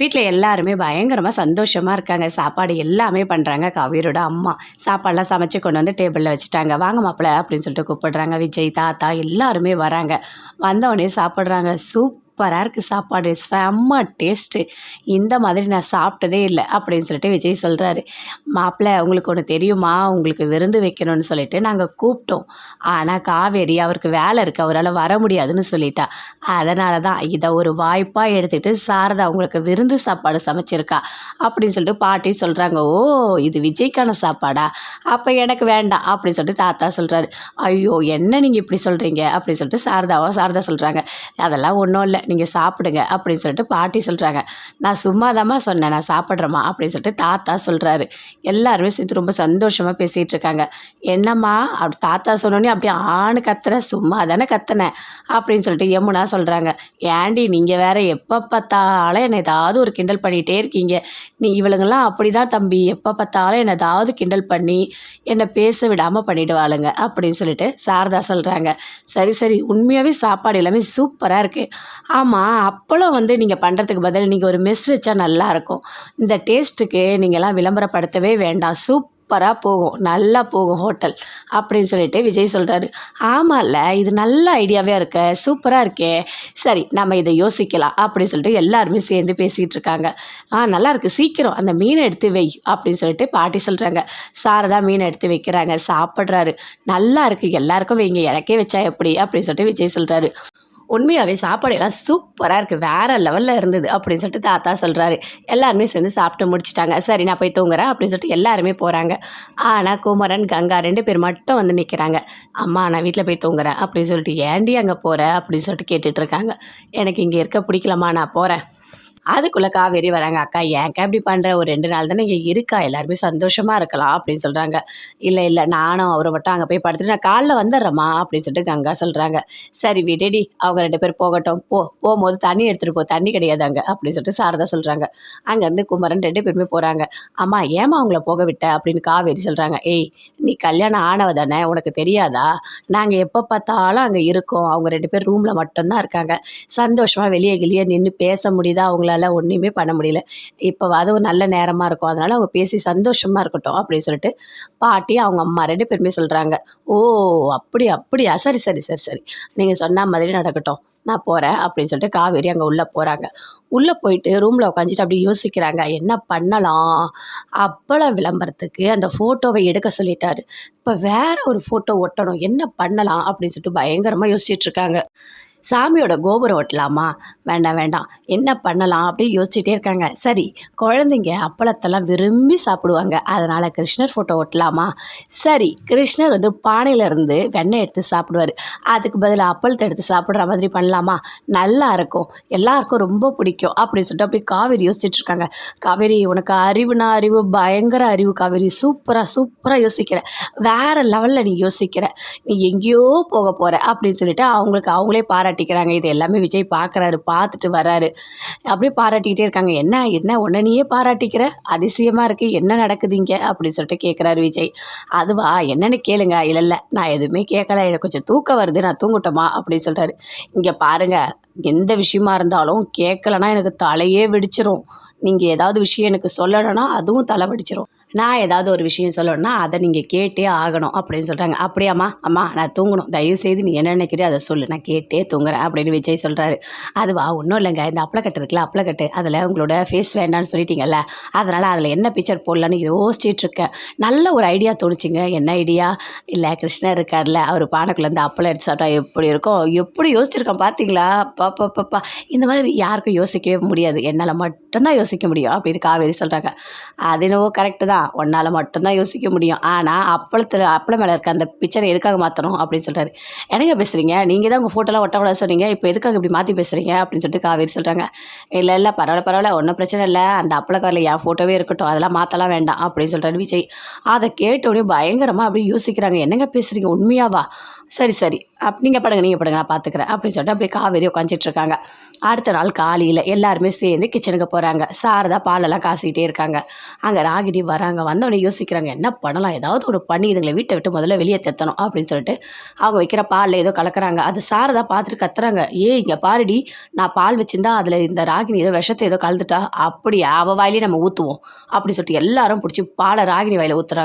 வீட்டில் எல்லாருமே பயங்கரமாக சந்தோஷமாக இருக்காங்க. சாப்பாடு எல்லாமே பண்ணுறாங்க காவேரியோட அம்மா சாப்பாடெலாம் சமைச்சு கொண்டு வந்து டேபிளில் வச்சுட்டாங்க. வாங்க மாப்பிள்ள அப்படின்னு சொல்லிட்டு கூப்பிடுறாங்க. விஜய் தாத்தா எல்லாருமே வராங்க. வந்தவொடனே சாப்பிட்றாங்க. சூப் சூப்பராக இருக்குது சாப்பாடு. செம்ம டேஸ்ட்டு இந்த மாதிரி நான் சாப்பிட்டதே இல்லை அப்படின்னு சொல்லிட்டு விஜய் சொல்கிறாரு மாப்பிள்ள உங்களுக்கு ஒன்று தெரியுமா? உங்களுக்கு விருந்து வைக்கணும்னு சொல்லிட்டு நாங்கள் கூப்பிட்டோம். ஆனால் காவேரி அவருக்கு வேலை இருக்குது அவரால் வர முடியாதுன்னு சொல்லிட்டா. அதனால தான் இதை ஒரு வாய்ப்பாக எடுத்துகிட்டு சாரதா உங்களுக்கு விருந்து சாப்பாடு சமைச்சிருக்கா. அப்படின்னு சொல்லிட்டு பாட்டி சொல்கிறாங்க ஓ இது விஜய்க்கான சாப்பாடா? அப்போ எனக்கு வேண்டாம். அப்படின்னு சொல்லிட்டு தாத்தா சொல்கிறாரு ஐயோ என்ன நீங்கள் இப்படி சொல்கிறீங்க அப்படின்னு சொல்லிட்டு சாரதாவா சாரதா சொல்கிறாங்க அதெல்லாம் ஒன்றும் இல்லை. நீங்கள் சாப்பிடுங்க அப்படின்னு சொல்லிட்டு பாட்டி சொல்கிறாங்க நான் சும்மா சொன்னேன் நான் சாப்பிட்றேம்மா அப்படின்னு சொல்லிட்டு தாத்தா சொல்கிறாரு எல்லாருமே சேர்த்து ரொம்ப சந்தோஷமாக பேசிகிட்டு இருக்காங்க. என்னம்மா அப்படி தாத்தா சொன்னோன்னே அப்படியே ஆணு கத்துற சும்மா தானே கத்துனேன் அப்படின்னு சொல்லிட்டு யமுனா சொல்கிறாங்க ஏண்டி நீங்கள் வேற எப்போ பார்த்தாலும் என்னை ஏதாவது ஒரு கிண்டல் பண்ணிகிட்டே இருக்கீங்க. நீ இவளுங்கெல்லாம் அப்படி தான் தம்பி. எப்போ பார்த்தாலும் என்னை ஏதாவது கிண்டல் பண்ணி என்னை பேச விடாமல் பண்ணிவிடுவாளுங்க அப்படின்னு சொல்லிட்டு சாரதா சொல்கிறாங்க சரி சரி உண்மையாகவே சாப்பாடு எல்லாமே சூப்பராக இருக்குது ஆமாம் அப்பளம் வந்து நீங்கள் பண்ணுறதுக்கு பதில் நீங்கள் ஒரு மெஸ் வச்சா நல்லாயிருக்கும் இந்த டேஸ்ட்டுக்கு நீங்கள்லாம் விளம்பரப்படுத்தவே வேண்டாம். சூப்பராக போகும். நல்லா போகும் ஹோட்டல் அப்படின்னு சொல்லிட்டு விஜய் சொல்கிறாரு ஆமாம்ல இது நல்ல ஐடியாவே இருக்க. சூப்பராக இருக்கே. சரி நம்ம இதை யோசிக்கலாம் அப்படின்னு சொல்லிட்டு எல்லாருமே சேர்ந்து பேசிகிட்டு இருக்காங்க. ஆ நல்லா இருக்குது சீக்கிரம் அந்த மீனை எடுத்து வை அப்படின்னு சொல்லிட்டு பாட்டி சொல்கிறாங்க சாரதா மீனை எடுத்து வைக்கிறாங்க. சாப்பிட்றாரு. நல்லா இருக்குது எல்லாருக்கும் வைங்க. எனக்கே வச்சா எப்படி? அப்படின்னு சொல்லிட்டு விஜய் சொல்கிறாரு உண்மையாகவே சாப்பாடு எல்லாம் சூப்பராக இருக்குது வேறு லெவலில் இருந்தது அப்படின்னு சொல்லிட்டு தாத்தா சொல்கிறாரு எல்லாருமே சேர்ந்து சாப்பிட்டு முடிச்சிட்டாங்க. சரி நான் போய் தூங்குறேன் அப்படின்னு சொல்லிட்டு எல்லாருமே போகிறாங்க ஆனால் குமரன் கங்கா ரெண்டு பேர் மட்டும் வந்து நிற்கிறாங்க அம்மா நான் வீட்டில் போய் தூங்குறேன் அப்படின்னு சொல்லிட்டு ஏண்டி அங்கே போகிற அப்படின்னு சொல்லிட்டு கேட்டுட்ருக்காங்க எனக்கு இங்கே இருக்க பிடிக்கலம்மா நான் போகிறேன் அதுக்குள்ளே காவேரி வராங்க அக்கா ஏன்க்கா இப்படி பண்ணுற ஒரு ரெண்டு நாள் தானே இங்கே இருக்கா? எல்லாருமே சந்தோஷமாக இருக்கலாம் அப்படின்னு சொல்கிறாங்க இல்லை இல்லை நானும் அவரை மட்டும் அங்கே போய் படுத்துட்டு நான் காலைல வந்துடுறேம்மா அப்படின்னு சொல்லிட்டு கங்கா சொல்கிறாங்க சரி விடடி அவங்க ரெண்டு பேர் போகட்டும். போ போகும்போது தண்ணி எடுத்துகிட்டு போ தண்ணி கிடையாது அங்கே அப்படின்னு சொல்லிட்டு சாரதா சொல்கிறாங்க அங்கேருந்து குமரன் ரெண்டு பேருமே போகிறாங்க அம்மா ஏமா அவங்கள போக விட்ட? அப்படின்னு காவேரி சொல்கிறாங்க ஏய் நீ கல்யாணம் ஆனவ தானே உனக்கு தெரியாதா? நாங்கள் எப்போ பார்த்தாலும் அங்கே இருக்கோம். அவங்க ரெண்டு பேர் ரூமில் மட்டும்தான் இருக்காங்க. சந்தோஷமாக வெளியே வெளியே நின்று பேச முடியுதா? அவங்களால ஒன்றுமே பண்ண முடியல. இப்போ அதுவும் நல்ல நேரமாக இருக்கும். அதனால் அவங்க பேசி சந்தோஷமாக இருக்கட்டும் அப்படின்னு சொல்லிட்டு பாட்டி அவங்க அம்மா ரெண்டு பேருமே சொல்கிறாங்க ஓ அப்படி அப்படியா? சரி சரி சரி சரி. நீங்கள் சொன்ன மாதிரி நடக்கட்டும். நான் போகிறேன் அப்படின்னு சொல்லிட்டு காவேரி அங்கே உள்ளே போகிறாங்க உள்ளே போயிட்டு ரூமில் உட்காந்துட்டு அப்படி யோசிக்கிறாங்க. என்ன பண்ணலாம்? அப்பளம் விளம்பரத்துக்கு அந்த ஃபோட்டோவை எடுக்க சொல்லிட்டாரு. இப்போ வேற ஒரு ஃபோட்டோ ஒட்டணும். என்ன பண்ணலாம்? அப்படின்னு சொல்லிட்டு பயங்கரமாக யோசிச்சுட்டு இருக்காங்க. சாமியோட கோபுரம் ஒட்டலாமா? வேண்டாம் வேண்டாம். என்ன பண்ணலாம் அப்படின்னு யோசிச்சுட்டே இருக்காங்க. சரி குழந்தைங்க அப்பளத்தெல்லாம் விரும்பி சாப்பிடுவாங்க. அதனால் கிருஷ்ணர் ஃபோட்டோ ஒட்டலாமா? சரி கிருஷ்ணர் வந்து பானையிலேருந்து வெண்ணெய் எடுத்து சாப்பிடுவார். அதுக்கு பதிலாக அப்பளத்தை எடுத்து சாப்பிட்ற மாதிரி பண்ணலாமா? நல்லா இருக்கும். எல்லாருக்கும் ரொம்ப பிடிக்கும் அப்படின்னு சொல்லிட்டு அப்படியே காவேரி யோசிச்சுட்டு இருக்காங்க. காவேரி உனக்கு அறிவுனா அறிவு பயங்கர அறிவு காவேரி. சூப்பராக சூப்பராக யோசிக்கிற. வேறு லெவலில் நீ யோசிக்கிற. நீ எங்கேயோ போக போகிற அப்படின்னு சொல்லிட்டு அவங்களுக்கு அவங்களே பாராட்டிக்கிறாங்க. இது எல்லாமே விஜய் பார்க்குறாரு பார்த்துட்டு வராரு. அப்படியே பாராட்டிக்கிட்டே இருக்காங்க. என்ன என்ன உன்னை நீயே பாராட்டிக்கிற? அதிசயமாக இருக்குது என்ன நடக்குது இங்கே? அப்படின்னு சொல்லிட்டு கேட்குறாரு விஜய். அதுவா? என்னென்னு கேளுங்க. இல்லை இல்லை. நான் எதுவுமே கேட்கல எனக்கு கொஞ்சம் தூக்கம் வருது. நான் தூங்கட்டோமா? அப்படின்னு சொல்கிறாரு இங்கே பாருங்கள் எந்த விஷயமா இருந்தாலும் கேட்கலன்னா எனக்கு தலையே வெடிச்சிரும். நீங்கள் ஏதாவது விஷயம் எனக்கு சொல்லணும்னா அதுவும் தலை வெடிச்சிரும். நான் ஏதாவது ஒரு விஷயம் சொல்லணும்னா அதை நீங்கள் கேட்டே ஆகணும் அப்படின்னு சொல்கிறாங்க அப்படியாம்மா? அம்மா நான் தூங்கணும். தயவு செய்து நீ என்ன நினைக்கிறியோ அதை சொல்லு. நான் கேட்டே தூங்குறேன் அப்படின்னு விஜய் சொல்கிறாரு அதுவா? ஒன்றும் இல்லைங்க. இந்த அப்ளக்கட்டு இருக்குல்ல அப்ளக்கட்டு அதில் உங்களோட ஃபேஸ் வேண்டான்னு சொல்லிட்டீங்கல்ல. அதனால் அதில் என்ன பிக்சர் போடலான்னு யோசிச்சிட்டு இருக்கேன். நல்ல ஒரு ஐடியா தோணுச்சுங்க. என்ன ஐடியா இல்லை கிருஷ்ணர் இருக்கார்ல. அவர் பானைக்குள்ளேருந்து அப்பளம் எடுத்து சாப்பிட்டா எப்படி இருக்கும்? எப்படி யோசிச்சிருக்கோம் பார்த்தீங்களா பாப்பா பாப்பா இந்த மாதிரி யாருக்கும் யோசிக்கவே முடியாது. என்னால் மட்டும்தான் யோசிக்க முடியும் அப்படின்னு காவேரி சொல்கிறாங்க அது என்னவோ கரெக்டு தான். உன்னால் மட்டும்தான் யோசிக்க முடியும். ஆனால் அப்பளத்தில் அப்பளம் மேலே இருக்க அந்த பிக்சரை எதுக்காக மாற்றணும் அப்படின்னு சொல்கிறாரு என்னங்க பேசுகிறீங்க நீங்கள் தான் உங்கள் ஃபோட்டோலாம் ஒட்டக்கூடாது சொன்னீங்க. இப்போ எதுக்காக இப்படி மாற்றி பேசுகிறீங்க அப்படின்னு சொல்லிட்டு காவேரி சொல்கிறாங்க இல்லை இல்லை பரவாயில்ல பரவாயில்ல ஒன்றும் பிரச்சனை இல்லை. அந்த அப்பளக்காரில் என் ஃபோட்டோவே இருக்கட்டும். அதெல்லாம் மாற்றலாம் வேண்டாம் அப்படின்னு சொல்கிறாரு விஜய். அதை கேட்டோடனே பயங்கரமாக அப்படியே யோசிக்கிறாங்க. என்னங்க பேசுகிறீங்க உண்மையாவா? சரி சரி. அப் நீங்கள் படுங்க நீங்கள் படுங்க நான் பார்த்துக்கிறேன் அப்படின்னு சொல்லிட்டு அப்படியே காவேரி உட்காந்துட்டு இருக்காங்க. அடுத்த நாள் காலையில் எல்லாருமே சேர்ந்து கிச்சனுக்கு போகிறாங்க சாரதா பாலெல்லாம் காசிக்கிட்டே இருக்காங்க. அங்கே ராகினி வராங்க. அங்கே வந்தவொடனே யோசிக்கிறாங்க என்ன பண்ணலாம்? ஏதாவது ஒன்று பண்ணி இதுங்களை வீட்டை விட்டு முதல்ல வெளியே தெத்தணும் அப்படின்னு சொல்லிட்டு அவங்க வைக்கிற பாலில் ஏதோ கலக்குறாங்க. அது சாரதா பார்த்துட்டு கத்துறாங்க. ஏ இங்கே பாருடி நான் பால் வச்சிருந்தா அதில் இந்த ராகினி ஏதோ விஷத்தை ஏதோ கலந்துட்டா அப்படி அவ வாயிலே நம்ம ஊற்றுவோம் அப்படின்னு சொல்லிட்டு எல்லாரும் பிடிச்சி பாலை ராகினி வாயில் ஊற்றுறாங்க